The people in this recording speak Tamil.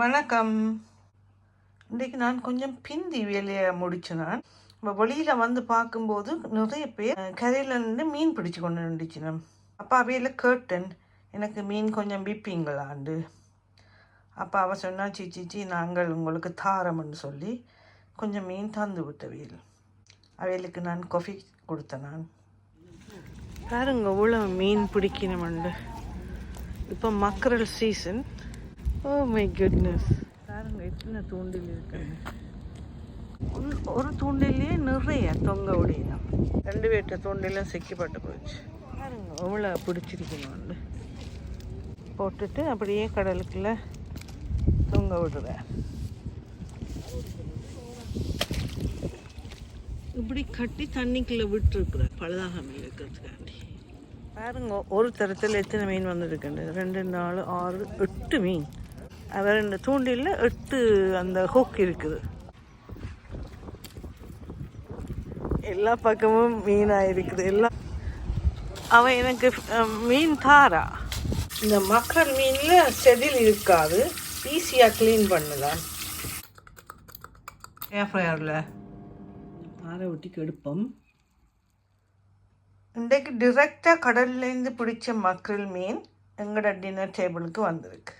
வணக்கம். இன்றைக்கு நான் கொஞ்சம் பிந்தி வேலையை முடிச்சேன் நான். இப்போ வெளியில் வந்து பார்க்கும்போது நிறைய பேர் கரையில் நின்று மீன் பிடிச்சு கொண்டு நின்றுச்சு அப்பா அவையில் கேட்டேன் எனக்கு மீன் கொஞ்சம் விற்பீங்களாண்டு அப்போ அவ சொன்னா சீச்சி நாங்கள் உங்களுக்கு தாரம்னு சொல்லி கொஞ்சம் மீன் தந்து விட்டவையில். அவைகளுக்கு நான் கொஃபி கொடுத்தேன் நான். பாருங்க உள்ள மீன் பிடிக்கணுமெண்டு. இப்போ mackerel season oh my goodness பாருங்க எத்தனை தூண்டில் இருக்குன்னு. ஒரு- ஒரு தூண்டிலே நிறைய தொங்க உடைய ரெண்டு வீட்டு தூண்டிலும் செக்கிப்பட்டு போச்சு. பாருங்க அவ்வளோ பிடிச்சிருக்கணும் போட்டுட்டு அப்படியே கடலுக்குள்ள தொங்க விடுவேன் இப்படி கட்டி தண்ணிக்குள்ளே விட்டுருக்குறேன் பழுதாகாமல் இருக்கிறதுக்காண்டி. பாருங்க ஒரு தரத்தில் எத்தனை மீன் வந்திருக்குண்டு ரெண்டு நாலு ஆறு எட்டு மீன். அவர் ரெண்டு தூண்டில் எட்டு அந்த ஹோக் இருக்குது. எல்லா பக்கமும் மீனாக இருக்குது. எல்லாம் அவன் எனக்கு மீன் தாரா. இந்த மக்கள் மீனில் செதில் இருக்காது. ஈஸியாக க்ளீன் பண்ணுதான். ஏர் ஃப்ரையரில் ஆற ஒட்டி கெடுப்போம். இன்றைக்கு டிரெக்டாக கடல்லேருந்து பிடிச்ச மக்கள் மீன் எங்களோட டின்னர் டேபிளுக்கு வந்திருக்கு.